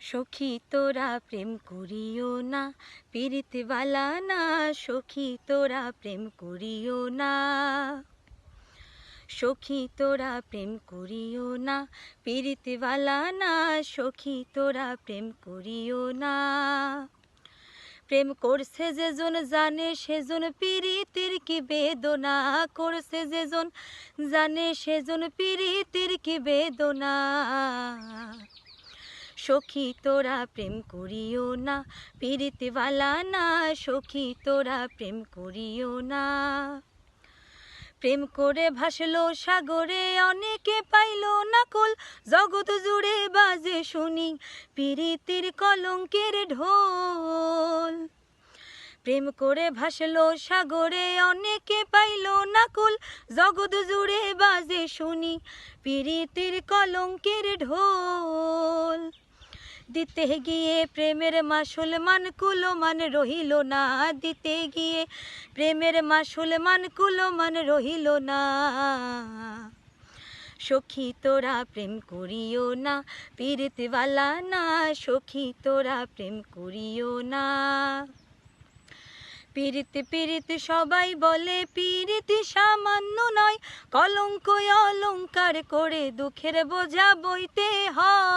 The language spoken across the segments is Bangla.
সখী তোরা প্রেম করিও না, পীড়িতবালা না, সখী তোরা প্রেম করিও না। সখী তোরা প্রেম করিও না, পীড়িতবালা না, সখী তোরা প্রেম করিও না। প্রেম করছে যেজন, জানে সেজন, পীড়িতির কি বেদনা করছে যেজন, জানে সেজন, পীড়িতির কি বেদনা। সখী, তোরা প্রেম করিও না। পীড়িতওয়ালা না, সখী, তোরা প্রেম করিও না। প্রেম করে ভাসলো সাগরে, অনেকে পাইল না কুল জগৎ জুড়ে বাজে শুনি পীড়িতির কলঙ্কের ঢোল। প্রেম করে ভাসলো সাগরে, অনেকে পাইল না কুল জগৎ জুড়ে বাজে শুনি পীড়িতির কলঙ্কের ঢোল। দিতে গিয়ে প্রেমের মাসুল মান কুলো মান রহিল না, দিতে গিয়ে প্রেমের মাসুল মান কুলো মান রহিল না। সখী তোরা প্রেম করিও না পীড়িতওয়ালা না, সখী তোরা প্রেম করিও না। পীড়িত পীড়িত সবাই বলে পীড়িত সামান্য নয়, কলঙ্ক অলঙ্কার করে দুঃখের বোঝা বইতে হয়।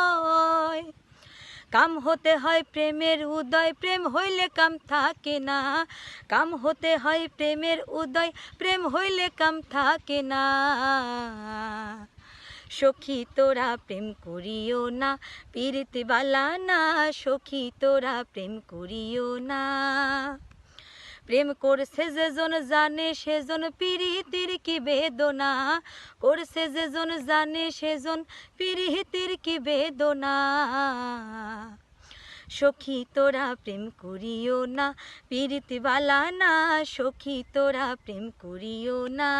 কাম হতে হয় প্রেমের উদয়, প্রেম হইলে কাম থাকে না। কাম হতে হয় প্রেমের উদয়, প্রেম হইলে কাম থাকে না। সখী তোরা প্রেম করিও না পীড়িতবালা না। সখী তোরা প্রেম করিও না। প্রেম করছে যেজন জানে সেজন পিরিতির কি বেদনা? করছে যেজন জানে সেজন পিরিতির কি বেদনা? সখী তোরা প্রেম করিও না পীড়িতবালা না, সখী তোরা প্রেম করিও না।